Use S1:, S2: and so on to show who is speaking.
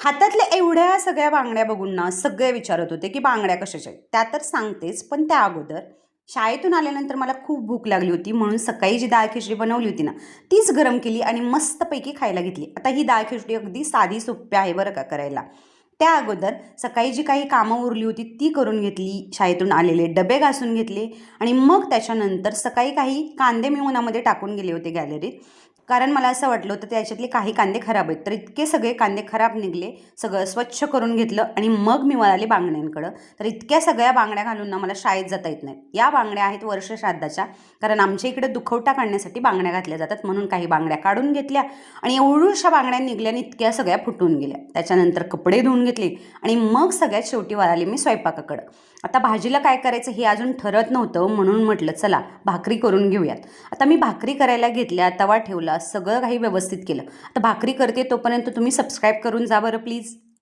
S1: हातातल्या एवढ्या सगळ्या बांगड्या बघून ना सगळे विचारत होते की बांगड्या कशाच्या आहेत? त्या तर सांगतेच पण त्या अगोदर शाळेतून आल्यानंतर मला खूप भूक लागली होती म्हणून सकाळी जी डाळ खिचडी बनवली होती ना तीच गरम केली आणि मस्तपैकी खायला घेतली. आता ही डाळ खिचडी अगदी साधी सोपी आहे बरं का करायला. त्या अगोदर सकाळी जी काही कामं उरली होती ती करून घेतली शाळेतून आलेले डबे घासून घेतले आणि मग त्याच्यानंतर सकाळी काही कांदे मी उन्हामध्ये टाकून गेले होते गॅलरीत. कारण मला असं वाटलं होतं त्याच्यातले काही कांदे खराब आहेत. तर इतके सगळे कांदे खराब निघले सगळं स्वच्छ करून घेतलं आणि मग मी वळाले बांगड्यांकडं. तर इतक्या सगळ्या बांगड्या घालून ना मला शाळेत जाता येत नाही. या बांगड्या आहेत वर्ष श्राद्धाच्या. कारण आमच्या इकडे दुखवटा काढण्यासाठी बांगड्या घातल्या जातात. म्हणून काही बांगड्या काढून घेतल्या आणि एवढ्याशा बांगड्या निघल्या आणि इतक्या सगळ्या फुटून गेल्या. त्याच्यानंतर कपडे धुवून घेतले आणि मग सगळ्यात शेवटी वळाली मी स्वयंपाकाकडं. आता भाजीला काय करायचं हे अजून ठरत नव्हतं. म्हणून म्हटलं चला भाकरी करून घेऊयात. आता मी भाकरी करायला घेतल्या तवा ठेवला सगळं काही व्यवस्थित केलं. आता भाकरी करते तोपर्यंत तुम्ही सबस्क्राईब करून जा बरं प्लीज